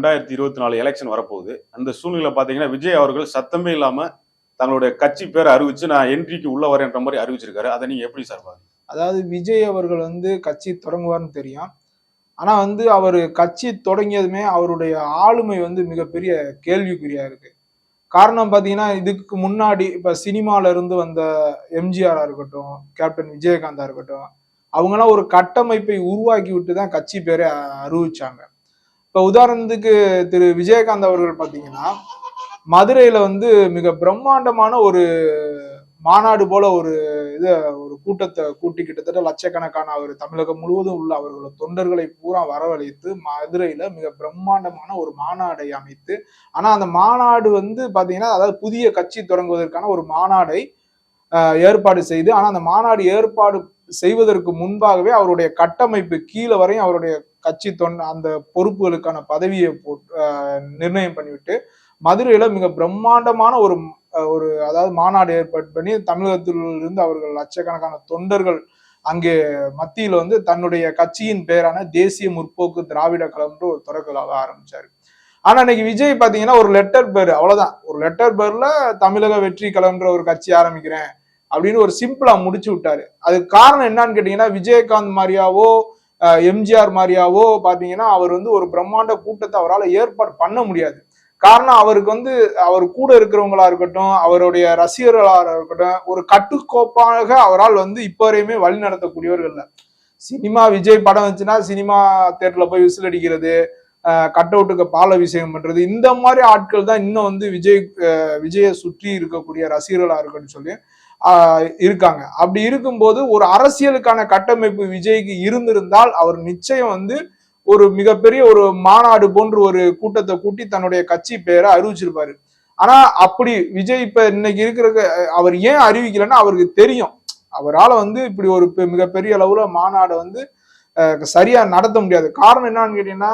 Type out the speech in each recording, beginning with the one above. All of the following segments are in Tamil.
ரெண்டாயிரத்தி இருபத்தி நாலு எலெக்ஷன் வரப்போகுது. அந்த சூழ்நிலை பார்த்தீங்கன்னா விஜய் அவர்கள் சத்தமே இல்லாமல் தங்களுடைய கட்சி பேரை அறிவிச்சு நான் என்ட்ரிக்கு உள்ள வரேன்ற மாதிரி அறிவிச்சிருக்காரு. அதை நீங்க எப்படி சார் பாருங்க அதாவது விஜய் அவர்கள் வந்து கட்சி தொடங்குவார்னு தெரியும். ஆனா வந்து அவர் கட்சி தொடங்கியதுமே அவருடைய ஆளுமை வந்து மிகப்பெரிய கேள்விக்குறியா இருக்கு. காரணம் பார்த்தீங்கன்னா இதுக்கு முன்னாடி இப்போ சினிமால இருந்து வந்த எம்ஜிஆராக இருக்கட்டும் கேப்டன் விஜயகாந்தா இருக்கட்டும் அவங்களாம் ஒரு கட்டமைப்பை உருவாக்கி விட்டு தான் கட்சி பேரை அறிவிச்சாங்க. இப்ப உதாரணத்துக்கு திரு விஜயகாந்த் அவர்கள் பாத்தீங்கன்னா மதுரையில வந்து மிக பிரம்மாண்டமான ஒரு மாநாடு போல ஒரு இது ஒரு கூட்டத்தை கூட்டி கிட்டத்தட்ட லட்சக்கணக்கான அவர் தமிழகம் முழுவதும் உள்ள அவர்களோட தொண்டர்களை பூரா வரவழைத்து மதுரையில மிக பிரம்மாண்டமான ஒரு மாநாடை அமைத்து ஆனா அந்த மாநாடு வந்து பாத்தீங்கன்னா அதாவது புதிய கட்சி தொடங்குவதற்கான ஒரு மாநாடை ஆஹ், ஏற்பாடு செய்து ஆனா அந்த மாநாடு ஏற்பாடு செய்வதற்கு முன்பாகவே அவருடைய கட்டமைப்பு கீழே வரையும் அவருடைய கட்சி தொன் அந்த பொறுப்புகளுக்கான பதவியை நிர்ணயம் பண்ணிவிட்டு மதுரையில மிக பிரம்மாண்டமான ஒரு ஒரு அதாவது மாநாடு ஏற்பாடு பண்ணி தமிழகத்தில் இருந்து அவர்கள் லட்சக்கணக்கான தொண்டர்கள் அங்கே மத்தியில் வந்து தன்னுடைய கட்சியின் பெயரான தேசிய முற்போக்கு திராவிட கழகம்ன்ற ஒரு தொடக்கலாக ஆரம்பிச்சாரு. ஆனா இன்னைக்கு விஜய் பாத்தீங்கன்னா ஒரு லெட்டர் பேர் அவ்வளவுதான். ஒரு லெட்டர் பேர்ல தமிழக வெற்றி கழகம்ன்ற ஒரு கட்சி ஆரம்பிக்கிறேன். அப்படின்னு ஒரு சிம்பிளா முடிச்சு விட்டாரு. அதுக்கு காரணம் என்னன்னு கேட்டீங்கன்னா விஜயகாந்த் மாதிரியாவோ எம்ஜிஆர் மாதிரியாவோ பாத்தீங்கன்னா அவர் வந்து ஒரு பிரம்மாண்ட கூட்டத்தை அவரால் ஏற்பாடு பண்ண முடியாது. காரணம் அவருக்கு வந்து அவர் கூட இருக்கிறவங்களா இருக்கட்டும் அவருடைய ரசிகர்களாக இருக்கட்டும் ஒரு கட்டுக்கோப்பாக அவரால் வந்து இப்போ வரையுமே வழி நடத்தக்கூடியவர்கள் இல்ல. சினிமா விஜய் படம் வந்துச்சுன்னா சினிமா தேட்டர்ல போய் விசில் அடிக்கிறது கட் அவுட்டுக்கு பால் அபிஷேகம் பண்றது இந்த மாதிரி ஆட்கள் தான் இன்னும் வந்து விஜய் விஜயை சுற்றி இருக்கக்கூடிய ரசிகர்களா இருக்கட்டும் சொல்லி இருக்காங்க. அப்படி இருக்கும்போது ஒரு அரசியலுக்கான கட்டமைப்பு விஜய்க்கு இருந்திருந்தால் அவர் நிச்சயம் வந்து ஒரு மிகப்பெரிய ஒரு மாநாடு போன்ற ஒரு கூட்டத்தை கூட்டி தன்னுடைய கட்சி பெயரை அறிவிச்சிருப்பாரு. ஆனா அப்படி விஜய் இப்ப இன்னைக்கு இருக்கிற அவர் ஏன் அறிவிக்கலன்னா அவருக்கு தெரியும். அவரால் வந்து இப்படி ஒரு பெ- மிகப்பெரிய அளவுல மாநாடை வந்து சரியா நடத்த முடியாது. காரணம் என்னன்னு கேட்டீங்கன்னா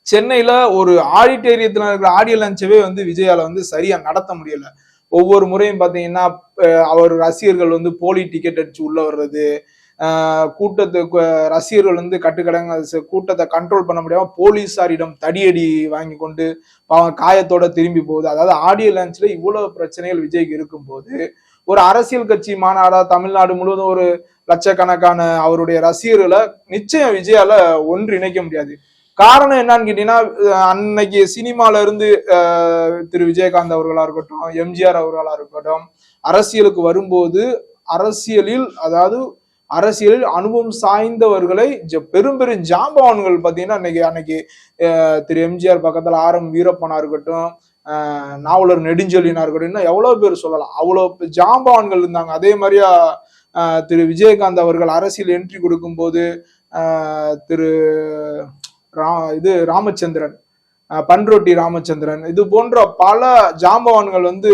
சென்னையில ஒரு ஆடிட்டேரியத்துல இருக்கிற ஆடியோ லஞ்சவே வந்து விஜயால வந்து சரியா நடத்த முடியல. ஒவ்வொரு முறையும் பார்த்தீங்கன்னா அவர் ரசிகர்கள் வந்து போலி டிக்கெட் அடிச்சு உள்ள வர்றது கூட்டத்துக்கு ரசிகர்கள் வந்து கட்டுக்கடங்க கூட்டத்தை கண்ட்ரோல் பண்ண முடியாம போலீசாரிடம் தடியடி வாங்கி கொண்டு பாவம் காயத்தோட திரும்பி போகுது. அதாவது ஆடியோ லான்ச்ல இவ்வளவு பிரச்சனைகள் விஜய்க்கு இருக்கும்போது ஒரு அரசியல் கட்சி மாநாடா தமிழ்நாடு முழுவதும் ஒரு லட்சக்கணக்கான அவருடைய ரசிகர்களை நிச்சயம் விஜயால ஒன்றிணைக்க முடியாது. காரணம் என்னன்னு கேட்டீங்கன்னா அன்னைக்கு சினிமால இருந்து திரு விஜயகாந்த் அவர்களா இருக்கட்டும் எம்ஜிஆர் அவர்களா இருக்கட்டும் அரசியலுக்கு வரும்போது அரசியலில் அதாவது அரசியலில் அனுபவம் சாய்ந்தவர்களை பெரும் பெரும் ஜாம்பவான்கள் பார்த்தீங்கன்னா அன்னைக்கு அன்னைக்கு திரு எம்ஜிஆர் பக்கத்தில் ஆர் எம் வீரப்பனா இருக்கட்டும் நாவலர் நெடுஞ்செழியனா இருக்கட்டும் இன்னும் எவ்வளோ பேர் சொல்லலாம். அவ்வளோ ஜாம்பவான்கள் இருந்தாங்க. அதே மாதிரியா திரு விஜயகாந்த் அவர்கள் அரசியல் என்ட்ரி கொடுக்கும்போது திரு ரா இது ராமச்சந்திரன் பன்ரொட்டி ராமச்சந்திரன் இது போன்ற பல ஜாம்பவான்கள் வந்து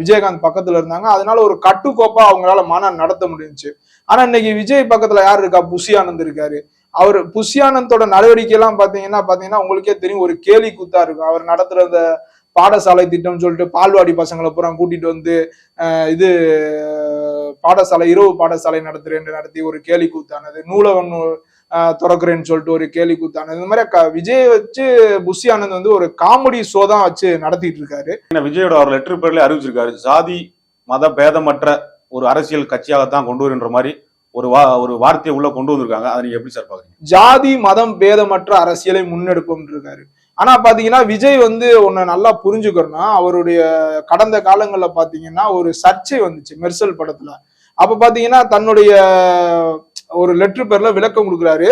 விஜயகாந்த் பக்கத்துல இருந்தாங்க. அதனால ஒரு கட்டுக்கோப்பா அவங்களால மாநாடு நடத்த முடிஞ்சுச்சு. ஆனா இன்னைக்கு விஜய் பக்கத்துல யார் இருக்கா? புஷி ஆனந்த் இருக்காரு. அவர் புஷி ஆனந்தோட நடவடிக்கை எல்லாம் பாத்தீங்கன்னா பாத்தீங்கன்னா உங்களுக்கே தெரியும் ஒரு கேலி கூத்தா இருக்கும். அவர் நடத்துற அந்த பாடசாலை திட்டம்னு சொல்லிட்டு பால்வாடி பசங்களை பூரா கூட்டிட்டு வந்து இது பாடசாலை இரவு பாடசாலை நடத்துறேன்னு நடத்தி ஒரு கேலி கூத்தானது. நூலகம் திறக்கிறேன்னு சொல்லிட்டு ஒரு கேலி கூத்தானது இந்த மாதிரி க- விஜய் வச்சு புஷி ஆனந்த் வந்து ஒரு காமெடி ஷோ தான் வச்சு நடத்திட்டு இருக்காரு. விஜயோட அவர் லெட்டர் பேர்ல அறிவிச்சிருக்காரு. ஜாதி மத பேதமற்ற ஒரு அரசியல் கட்சியாகத்தான் கொண்டு வருன்ற மாதிரி ஒரு வா ஒரு வார்த்தையை உள்ள கொண்டு வந்திருக்காங்க. அதை நீங்க எப்படி சார் பாக்குறீங்க? ஜாதி மதம் பேதமற்ற அரசியலை முன்னெடுப்போம் இருக்காரு. ஆனா பாத்தீங்கன்னா விஜய் வந்து ஒன்னு நல்லா புரிஞ்சுக்கணும்னா அவருடைய கடந்த காலங்கள்ல பாத்தீங்கன்னா ஒரு சர்ச்சை வந்துச்சு மெர்சல் படத்துல. அப்ப பாத்தீங்கன்னா தன்னுடைய ஒரு லெட்டர் பேர்ல விளக்கம் கொடுக்குறாரு.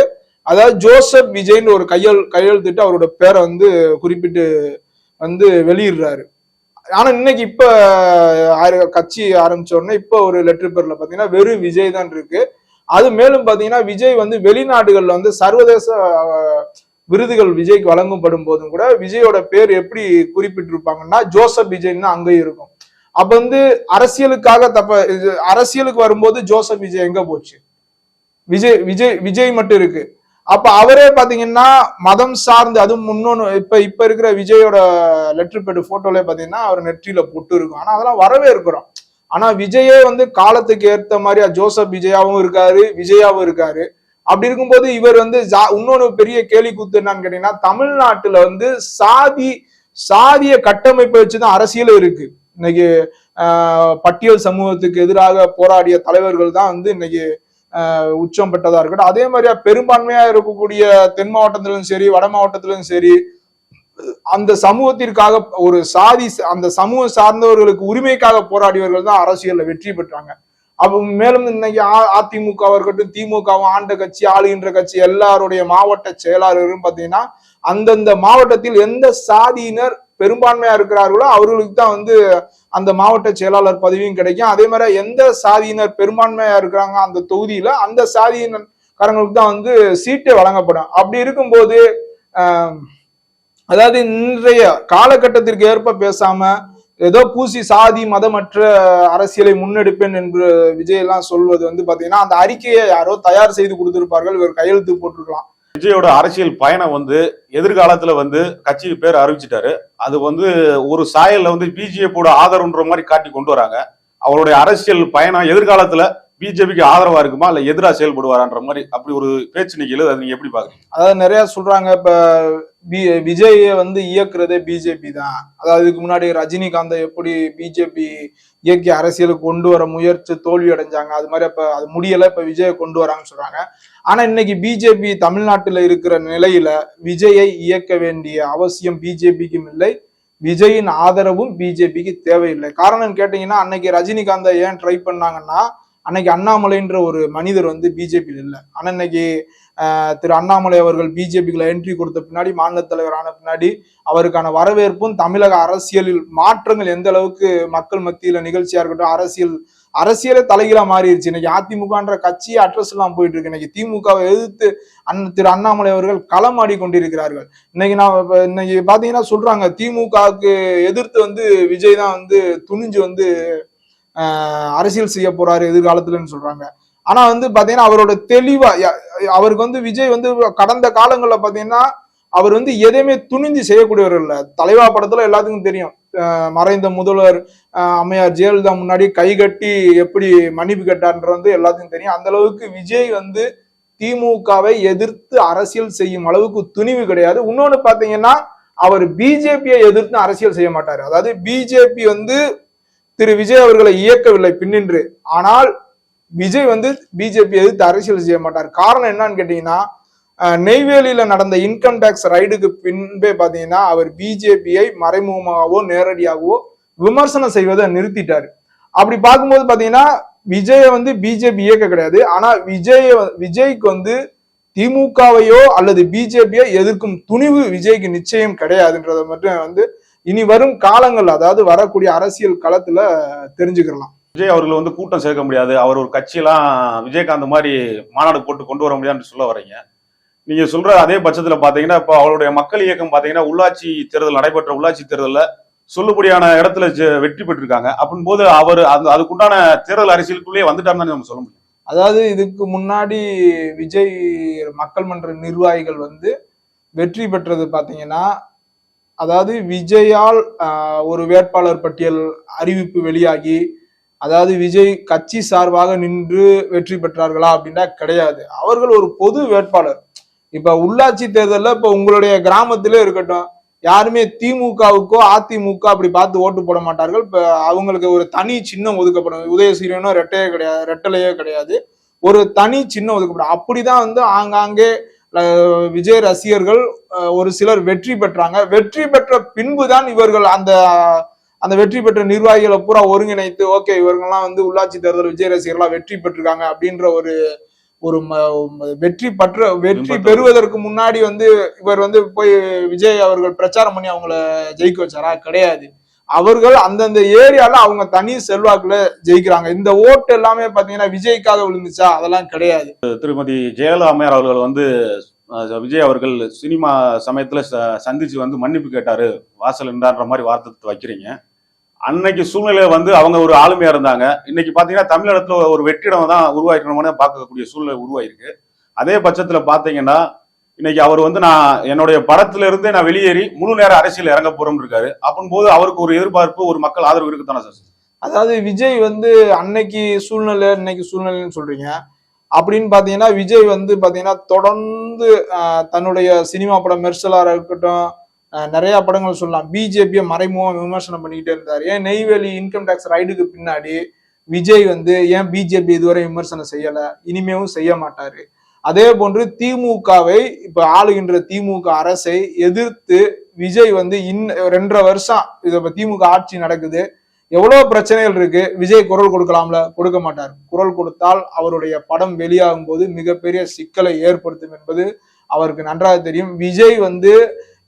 அதாவது ஜோசப் விஜய்னு ஒரு கையெழு கையெழுத்திட்டு அவரோட பேரை வந்து குறிப்பிட்டு வந்து வெளியிடுறாரு. ஆனா இன்னைக்கு இப்ப கட்சி ஆரம்பிச்ச உடனே இப்ப ஒரு லெட்டர் பேர்ல பாத்தீங்கன்னா வெறும் விஜய் தான் இருக்கு. அது மேலும் பாத்தீங்கன்னா விஜய் வந்து வெளிநாடுகள்ல வந்து சர்வதேச விருதுகள் விஜய்க்கு வழங்கப்படும் போதும் கூட விஜயோட பேர் எப்படி குறிப்பிட்டிருப்பாங்கன்னா ஜோசப் விஜய்னு அங்கேயும் இருக்கும். அப்ப வந்து அரசியலுக்காக தப்ப இது அரசியலுக்கு வரும்போது ஜோசப் விஜய் எங்க போச்சு? விஜய் விஜய் விஜய் மட்டும் இருக்கு. அப்ப அவரே பாத்தீங்கன்னா மதம் சார்ந்து அதுவும் முன்னொன்னு இப்ப இப்ப இருக்கிற விஜயோட லெட்டர் பேடு போட்டோல பாத்தீங்கன்னா அவர் நெற்றியில பொட்டு இருக்கும். ஆனா அதெல்லாம் வரவே இருக்கிறோம் ஆனா விஜயே வந்து காலத்துக்கு ஏத்த மாதிரி ஜோசப் விஜயாவும் இருக்காரு விஜயாவும் இருக்காரு. அப்படி இருக்கும்போது இவர் வந்து ஜா- இன்னொன்னு பெரிய கேலி கூத்து என்னன்னு கேட்டீங்கன்னா தமிழ்நாட்டுல வந்து சாதி சாதிய கட்டமைப்பை வச்சுதான் அரசியல் இருக்கு. இன்னைக்கு பட்டியல் சமூகத்துக்கு எதிராக போராடிய தலைவர்கள் தான் வந்து இன்னைக்கு உச்சம் பெற்றதா இருக்கட்டும். அதே மாதிரியா பெரும்பான்மையா இருக்கக்கூடிய தென் மாவட்டத்திலும் சரி வட மாவட்டத்திலும் சரி அந்த சமூகத்திற்காக ஒரு சாதி அந்த சமூகம் சார்ந்தவர்களுக்கு உரிமைக்காக போராடியவர்கள் தான் அரசியல்ல வெற்றி பெற்றாங்க. அப்ப மேலும் இன்னைக்கு அதிமுகவா இருக்கட்டும் திமுகவும் ஆண்ட கட்சி ஆளுகின்ற கட்சி எல்லாருடைய மாவட்ட செயலாளரும் பாத்தீங்கன்னா அந்தந்த மாவட்டத்தில் எந்த சாதியினர் பெரும்பான்மையா இருக்கிறார்களோ அவர்களுக்கு தான் வந்து அந்த மாவட்ட செயலாளர் பதவியும் கிடைக்கும். அதே மாதிரி எந்த சாதியினர் பெரும்பான்மையா இருக்கிறாங்க அந்த தொகுதியில அந்த சாதியினர்காரங்களுக்கு தான் வந்து சீட்டே வழங்கப்படும். அப்படி இருக்கும்போது அதாவது இன்றைய காலகட்டத்திற்கு ஏற்ப பேசாம ஏதோ பூசி சாதி மதமற்ற அரசியலை முன்னெடுப்பேன் என்று விஜய் எல்லாம் சொல்வது வந்து பாத்தீங்கன்னா அந்த அறிக்கையை யாரோ தயார் செய்து கொடுத்திருப்பார்கள் இவர் கையெழுத்து போட்டிருக்கலாம். விஜயோட அரசியல் பயணம் வந்து எதிர்காலத்துல வந்து கட்சி பேர் அறிவிச்சிட்டாரு. அது வந்து ஒரு சாயல்ல வந்து பிஜேபியோட ஆதரவுன்ற மாதிரி காட்டி கொண்டு வராங்க. அவருடைய அரசியல் பயணம் எதிர்காலத்துல பிஜேபிக்கு ஆதரவா இருக்குமா இல்ல எதிரா செயல்படுவாரான்ற மாதிரி அப்படி ஒரு பேச்சு நிக்கல அது நீங்க எப்படி பாக்குறீங்க அதாவது நிறைய சொல்றாங்க இப்ப விஜய வந்து இயக்குறதே பிஜேபி தான். அதாவது இதுக்கு முன்னாடி ரஜினிகாந்தை எப்படி பிஜேபி இயக்கி அரசியலுக்கு கொண்டு வர முயற்சி தோல்வி அடைஞ்சாங்க. அது மாதிரி அப்ப அது முடியல இப்ப விஜயை கொண்டு வராங்கன்னு சொல்றாங்க. ஆனா இன்னைக்கு பிஜேபி தமிழ்நாட்டுல இருக்கிற நிலையில விஜயை இயக்க வேண்டிய அவசியம் பிஜேபிக்கும் இல்லை. விஜயின் ஆதரவும் பிஜேபிக்கு தேவையில்லை. காரணம் கேட்டீங்கன்னா அன்னைக்கு ரஜினிகாந்தை ஏன் ட்ரை பண்ணாங்கன்னா அன்னைக்கு அண்ணாமலைன்ற ஒரு மனிதர் வந்து பிஜேபியில் இல்லை. ஆனா இன்னைக்கு திரு அண்ணாமலை அவர்கள் பிஜேபிக்குள்ள என்ட்ரி கொடுத்த பின்னாடி மாநில தலைவர் ஆன பின்னாடி அவருக்கான வரவேற்பும் தமிழக அரசியலில் மாற்றங்கள் எந்த அளவுக்கு மக்கள் மத்தியில நிகழ்ச்சியா இருக்கட்டும் அரசியல் அரசியலே தலைகீழா மாறிடுச்சு இன்னைக்கு அதிமுகன்ற கட்சி அட்ரஸ் எல்லாம் போயிட்டு இருக்கு. இன்னைக்கு திமுகவை எதிர்த்து அண்ணன் திரு அண்ணாமலை அவர்கள் களமாடி கொண்டிருக்கிறார்கள். இன்னைக்கு நான் இன்னைக்கு பாத்தீங்கன்னா சொல்றாங்க திமுகவுக்கு எதிர்த்து வந்து விஜய் தான் வந்து துணிஞ்சு வந்து அரசியல் செய்ய போறாரு எதிர்காலத்துலன்னு சொல்றாங்க. ஆனா வந்து பாத்தீங்கன்னா அவரோட தெளிவா அவருக்கு வந்து விஜய் வந்து கடந்த காலங்கள்ல பாத்தீங்கன்னா அவர் வந்து எதையுமே துணிஞ்சு செய்யக்கூடியவர் இல்லை. தலைவா படத்துல எல்லாத்துக்கும் தெரியும். மறைந்த முதல்வர் அம்மையார் ஜெயலலிதா முன்னாடி கை கட்டி எப்படி மன்னிப்பு கேட்டார்ன்ற வந்து எல்லாத்துக்கும் தெரியும். அந்த அளவுக்கு விஜய் வந்து திமுகவை எதிர்த்து அரசியல் செய்யும் அளவுக்கு துணிவு கிடையாது. இன்னொன்னு பாத்தீங்கன்னா அவர் பிஜேபியை எதிர்த்து அரசியல் செய்ய மாட்டார். அதாவது பிஜேபி வந்து திரு. விஜய் அவர்களை இயக்கவில்லை பின்னின்று. ஆனால் விஜய் வந்து பிஜேபி எதிர்த்து அரசியல் செய்ய மாட்டார். காரணம் என்னன்னு கேட்டீங்கன்னா நெய்வேலியில நடந்த இன்கம் டேக்ஸ் ரைடுக்கு பின்பே பாத்தீங்கன்னா அவர் பிஜேபியை மறைமுகமாகவோ நேரடியாகவோ விமர்சனம் செய்வதை நிறுத்திட்டாரு. அப்படி பார்க்கும்போது பாத்தீங்கன்னா விஜய வந்து பிஜேபி இயக்க கிடையாது. ஆனா விஜய விஜய்க்கு வந்து திமுகவையோ அல்லது பிஜேபியோ எதிர்க்கும் துணிவு விஜய்க்கு நிச்சயம் கிடையாதுன்றதை மட்டும் வந்து இனி வரும் காலங்கள் அதாவது வரக்கூடிய அரசியல் களத்துல தெரிஞ்சுக்கலாம். விஜய் அவர்கள் வந்து கூட்டம் சேர்க்க முடியாது. அவர் ஒரு கட்சியெல்லாம் விஜயகாந்த் மாதிரி மாநாடு போட்டு கொண்டு வர முடியாதுன்னு சொல்ல வர்றீங்க நீங்க சொல்ற அதே பட்சத்துல பாத்தீங்கன்னா இப்போ அவருடைய மக்கள் இயக்கம் பாத்தீங்கன்னா உள்ளாட்சி தேர்தல் நடைபெற்ற உள்ளாட்சி தேர்தலில் சொல்லுபடியான இடத்துல வெற்றி பெற்றிருக்காங்க. அப்படின் போது அவர் அது அதுக்குண்டான தேர்தல் அரசியலுக்குள்ளேயே வந்துட்டாருன்னு நம்ம சொல்ல முடியும். அதாவது இதுக்கு முன்னாடி விஜய் மக்கள் மன்ற நிர்வாகிகள் வந்து வெற்றி பெற்றது பாத்தீங்கன்னா அதாவது விஜயால் ஒரு வேட்பாளர் பட்டியல் அறிவிப்பு வெளியாகி அதாவது விஜய் கட்சி சார்பாக நின்று வெற்றி பெற்றார்களா அப்படின்னா கிடையாது. அவர்கள் ஒரு பொது வேட்பாளர். இப்ப உள்ளாட்சி தேர்தலில் இப்ப உங்களுடைய கிராமத்திலே இருக்கட்டும் யாருமே திமுகவுக்கோ அதிமுக அப்படி பார்த்து ஓட்டு போட மாட்டார்கள். இப்ப அவங்களுக்கு ஒரு தனி சின்னம் ஒதுக்கப்படும். உதயசீரியனோ ரெட்டையே கிடையாது ரெட்டலையோ கிடையாது. ஒரு தனி சின்னம் ஒதுக்கப்படும். அப்படிதான் வந்து ஆங்காங்கே விஜய் ரசிகர்கள் ஒரு சிலர் வெற்றி பெற்றாங்க. வெற்றி பெற்ற பின்புதான் இவர்கள் அந்த அந்த வெற்றி பெற்ற நிர்வாகிகளை பூரா ஒருங்கிணைத்து ஓகே இவர்கள்லாம் வந்து உள்ளாட்சி தேர்தல் விஜய் ரசிகர்களா வெற்றி பெற்றிருக்காங்க அப்படின்ற ஒரு ஒரு வெற்றி பற்ற வெற்றி பெறுவதற்கு முன்னாடி வந்து இவர் வந்து போய் விஜய் அவர்கள் பிரச்சாரம் பண்ணி அவங்கள ஜெயிக்க வச்சாரா? கிடையாது. அவர்கள் அந்தந்த ஏரியால அவங்க தனி செல்வாக்குல ஜெயிக்கிறாங்க. இந்த ஓட்டு எல்லாமே பாத்தீங்கன்னா விஜய்க்காக விழுந்துச்சா? அதெல்லாம் கிடையாது. திருமதி ஜெயலலிதா அம்மையார் அவர்கள் வந்து விஜய் அவர்கள் சினிமா சமயத்துல ச- சந்திச்சு வந்து மன்னிப்பு கேட்டாரு. வாசல் என்றான்ற மாதிரி வார்த்தை வைக்கிறீங்க. அன்னைக்கு சூழ்நிலையில வந்து அவங்க ஒரு ஆளுமையா இருந்தாங்க. இன்னைக்கு பாத்தீங்கன்னா தமிழகத்துல ஒரு வெற்றிடம் தான் உருவாயிருக்கணும்னு பார்க்கக்கூடிய சூழ்நிலை உருவாயிருக்கு. அதே பட்சத்துல பாத்தீங்கன்னா இன்னைக்கு அவர் வந்து நான் என்னுடைய படத்துல இருந்தே நான் வெளியேறி முழு நேரம் அரசியல் இறங்க போறோம் இருக்காரு. அப்படின் போது அவருக்கு ஒரு எதிர்பார்ப்பு ஒரு மக்கள் ஆதரவு இருக்குதானே சார்? அதாவது விஜய் வந்து அன்னைக்கு சூழ்நிலை இன்னைக்கு சூழ்நிலைன்னு சொல்றீங்க. அப்படின்னு பாத்தீங்கன்னா விஜய் வந்து பாத்தீங்கன்னா தொடர்ந்து தன்னுடைய சினிமா படம் மெர்சலாக இருக்கட்டும் நிறைய படங்கள் சொல்லலாம். பிஜேபியை மறைமுகம் விமர்சனம் பண்ணிக்கிட்டே இருந்தார். ஏன் நெய்வேலி இன்கம் டேக்ஸ் ரைடுக்கு பின்னாடி விஜய் வந்து ஏன் பிஜேபி இதுவரை விமர்சனம் செய்யல? இனிமேவும் செய்ய மாட்டாரு. அதே போன்று திமுகவை இப்ப ஆளுகின்ற திமுக அரசை எதிர்த்து விஜய் வந்து இன் ரெண்டரை வருஷம் இது இப்ப திமுக ஆட்சி நடக்குது. எவ்வளவு பிரச்சனைகள் இருக்கு? விஜய் குரல் கொடுக்கலாம்ல? கொடுக்க மாட்டார். குரல் கொடுத்தால் அவருடைய படம் வெளியாகும் போது மிகப்பெரிய சிக்கலை ஏற்படுத்தும் என்பது அவருக்கு நன்றாக தெரியும். விஜய் வந்து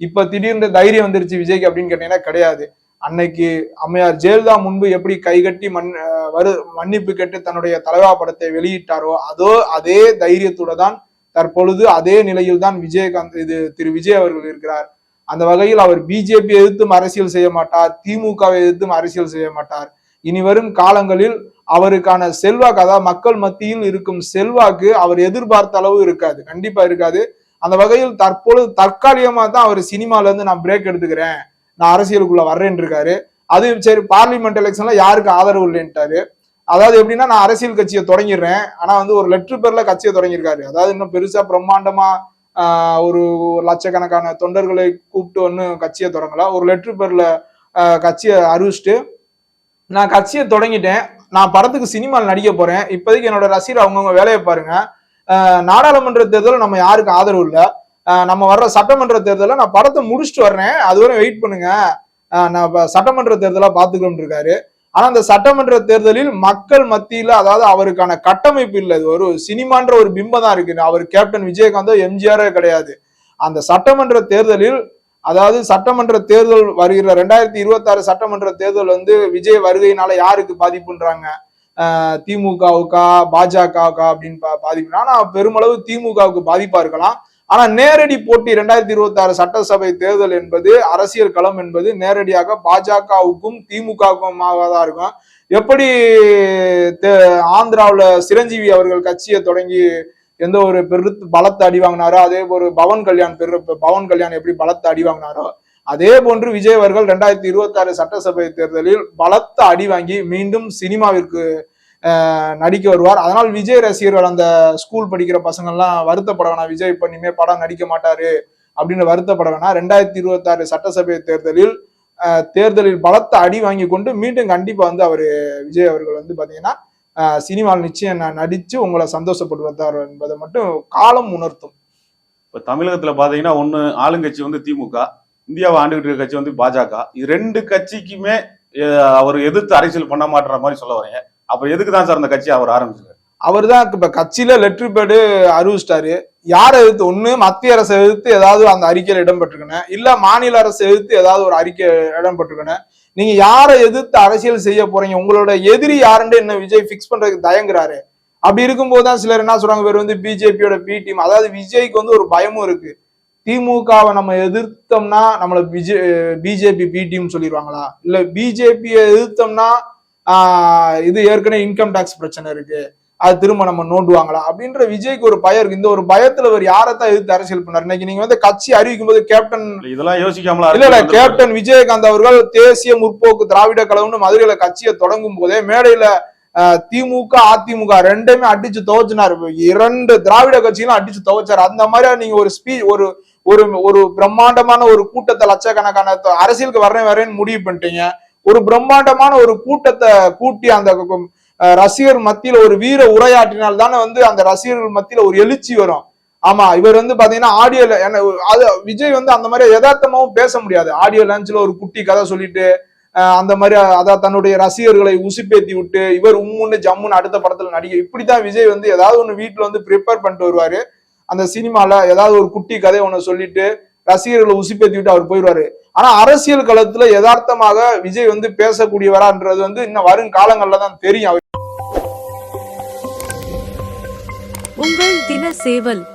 இப்ப திடீர்னு தைரியம் வந்துருச்சு விஜய்க்கு அப்படின்னு கேட்டீங்கன்னா கிடையாது. அன்னைக்கு அம்மையார் ஜெயலலிதா முன்பு எப்படி கைகட்டி மண் வரு மன்னிப்பு கேட்டு தன்னுடைய தலைவா படத்தை வெளியிட்டாரோ அதோ அதே தைரியத்தோட தான் தற்பொழுது அதே நிலையில் தான் விஜயகாந்த் இது திரு விஜய் அவர்கள் இருக்கிறார். அந்த வகையில் அவர் பிஜேபி எதிர்த்தும் அரசியல் செய்ய மாட்டார். திமுகவை எதிர்த்தும் அரசியல் செய்ய மாட்டார். இனி வரும் காலங்களில் அவருக்கான செல்வாக்கு அதாவது மக்கள் மத்தியில் இருக்கும் செல்வாக்கு அவர் எதிர்பார்த்த அளவு இருக்காது. கண்டிப்பா இருக்காது. அந்த வகையில் தற்பொழுது தற்காலிகமாக தான் அவர் சினிமால இருந்து நான் பிரேக் எடுத்துக்கிறேன். நான் அரசியலுக்குள்ள வர்றேன் இருக்காரு அது சரி பார்லிமெண்ட் எலெக்ஷன்ல யாருக்கு ஆதரவு இல்லைன்ட்டாரு. அதாவது எப்படின்னா நான் அரசியல் கட்சியை தொடங்கிடுறேன். ஆனா வந்து ஒரு லெட்ரு பேர்ல கட்சியை தொடங்கியிருக்காரு. அதாவது இன்னும் பெருசா பிரம்மாண்டமா ஒரு லட்சக்கணக்கான தொண்டர்களை கூப்பிட்டு ஒன்றும் கட்சியை தொடங்கல. ஒரு லெட்ரு பேர்ல கட்சியை அறிவிச்சிட்டு நான் கட்சியை தொடங்கிட்டேன். நான் படத்துக்கு சினிமாவில் நடிக்க போறேன். இப்போதைக்கு என்னோட ரசிகர் அவங்கவுங்க வேலையை பாருங்க. நாடாளுமன்ற தேர்தலில் நம்ம யாருக்கு ஆதரவு இல்லை. நம்ம வர்ற சட்டமன்ற தேர்தலில் நான் படத்தை முடிச்சுட்டு வர்றேன். அதுவரை வெயிட் பண்ணுங்க. நான் சட்டமன்ற தேர்தலாக பாத்துக்கணும் இருக்காரு. ஆனால் அந்த சட்டமன்ற தேர்தலில் மக்கள் மத்தியில் அதாவது அவருக்கான கட்டமைப்பு இல்லை. இது ஒரு சினிமான்ற ஒரு பிம்பம் தான் இருக்கு. அவர் கேப்டன் விஜயகாந்தோ எம்ஜிஆரே கிடையாது. அந்த சட்டமன்ற தேர்தலில் அதாவது சட்டமன்ற தேர்தல் வருகிற ரெண்டாயிரத்தி இருபத்தாறு சட்டமன்ற தேர்தல் வந்து விஜய் வருகையினால யாருக்கு பாதிப்புன்றாங்க? திமுகவுக்கா பாஜகவுக்கா அப்படின்னு பா- பாதிப்பு. ஆனா பெருமளவு திமுகவுக்கு பாதிப்பா இருக்கலாம். ஆனா நேரடி போட்டி ரெண்டாயிரத்தி இருபத்தி ஆறு சட்டசபை தேர்தல் என்பது அரசியல் களம் என்பது நேரடியாக பாஜகவுக்கும் திமுகவுக்குமாக தான் இருக்கும். எப்படி தே- சிரஞ்சீவி அவர்கள் கட்சியை தொடங்கி எந்த ஒரு பெருத்து பலத்தை அடி வாங்கினாரோ அதே ஒரு பவன் கல்யாண் பெரு பவன் கல்யாண் எப்படி பலத்தை அடி வாங்கினாரோ அதே போன்று விஜய் அவர்கள் ரெண்டாயிரத்தி இருபத்தி ஆறு சட்டசபை தேர்தலில் பலத்த அடி வாங்கி மீண்டும் சினிமாவிற்கு நடிக்க வருவார். அதனால் விஜய் ரசிகர்கள் அந்த ஸ்கூல் படிக்கிற பசங்கள்லாம் வருத்தப்பட வேணாம். விஜய் இப்ப இனிமே படம் நடிக்க மாட்டாரு அப்படின்னு வருத்தப்பட வேணாம். ரெண்டாயிரத்தி இருபத்தி ஆறு சட்டசபை தேர்தலில் தேர்தலில் பலத்த அடி வாங்கி கொண்டு மீண்டும் கண்டிப்பா வந்து அவரு விஜய் அவர்கள் வந்து பாத்தீங்கன்னா சினிமாவில் நிச்சயம் ந- நடிச்சு உங்களை சந்தோஷப்படுத்துவார் என்பதை மட்டும் காலம் உணர்த்தும். இப்ப தமிழகத்துல பாத்தீங்கன்னா ஒண்ணு ஆளுங்கட்சி வந்து திமுக. இந்தியாவை ஆண்டுகிட்டு இருக்க கட்சி வந்து பாஜக. இது ரெண்டு கட்சிக்குமே அவர் எதிர்த்து அரசியல் பண்ண மாட்டேற மாதிரி சொல்ல வரீங்க. அப்ப எதுக்கு தான் சார் அந்த கட்சி அவர் ஆரம்பிச்சிருக்காரு? அவர் தான் இப்ப கட்சியில லெட்டர் பேடு அறிவிச்சிட்டாரு. யாரை எதிர்த்து? ஒண்ணு மத்திய அரசை எதிர்த்து ஏதாவது அந்த அறிக்கையில இடம்பெற்றிருக்கணும். இல்ல மாநில அரசு எதிர்த்து ஏதாவது ஒரு அறிக்கை இடம்பெற்றிருக்கணும். நீங்க யாரை எதிர்த்து அரசியல் செய்ய போறீங்க? உங்களோட எதிரி யாருன்னு என்ன விஜய் பிக்ஸ் பண்றதுக்கு தயங்குறாரு. அப்படி இருக்கும்போது தான் சிலர் என்ன சொல்றாங்க? பேர் வந்து பிஜேபியோட பி டீம் அதாவது விஜய்க்கு வந்து ஒரு பயமும் இருக்கு. திமுகவை நம்ம எதிர்த்தோம்னா நம்மள விஜய் பிஜேபி பி டீம் சொல்லிடுவாங்களா? இல்ல பிஜேபியை எதிர்த்தோம்னா ஆஹ் இது ஏற்கனவே இன்கம் டாக்ஸ் பிரச்சனை இருக்கு. அது திரும்ப நம்ம நோண்டுவாங்களா? அப்படின்ற விஜய்க்கு ஒரு பயம் இருக்கு. இந்த ஒரு பயத்துல அவர் யாரைத்தான் எதிர்த்து அரசியல் பண்ணாரு? இன்னைக்கு நீங்க வந்து கட்சி அறிவிக்கும் போது கேப்டன் இதெல்லாம் யோசிக்காமலா இல்ல இல்ல கேப்டன் விஜயகாந்த் அவர்கள் தேசிய முற்போக்கு திராவிட கழகம்னு மதுரையில கட்சியை தொடங்கும் போதே மேடையில அஹ், திமுக அதிமுக ரெண்டையுமே அடிச்சு துவச்சினாரு. இரண்டு திராவிட கட்சிகளும் அடிச்சு துவச்சாரு. அந்த மாதிரி நீங்க ஒரு ஸ்பீ ஒரு ஒரு ஒரு பிரம்மாண்டமான ஒரு கூட்டத்தை லட்சக்கணக்கான அரசியலுக்கு வரேன் வரேன்னு முடிவு பண்ணிட்டீங்க. ஒரு பிரம்மாண்டமான ஒரு கூட்டத்தை கூட்டி அந்த ரசிகர் மத்தியில ஒரு வீர உரையாற்றினால் தானே வந்து அந்த ரசிகர்கள் மத்தியில ஒரு எழுச்சி வரும். ஆமா இவர் வந்து பாத்தீங்கன்னா ஆடியோல என்ன அது விஜய் வந்து அந்த மாதிரி யதார்த்தமாவும் பேச முடியாது. ஆடியோ லான்ச்ல ஒரு குட்டி கதை சொல்லிட்டு அந்த மாதிரி அதான் தன்னுடைய ரசிகர்களை உசுப்பேத்தி விட்டு இவர் உம்முன்னு ஜம்முன்னு அடுத்த படத்துல நடிக்க இப்படித்தான் விஜய் வந்து ஏதாவது ஒண்ணு வீட்டுல வந்து ப்ரிப்பேர் பண்ணிட்டு வருவாரு. அந்த சினிமால ஏதாவது ஒரு குட்டி கதை ஒன்று சொல்லிட்டு ரசிகர்களை உசுப்பேத்தி விட்டு அவர் போயிடுவாரு. ஆனா அரசியல் களத்துல யதார்த்தமாக விஜய் வந்து பேசக்கூடியவரான்றது வந்து இன்னும் வரும் காலங்கள்ல தான் தெரியும். உங்கள் தின சேவல்.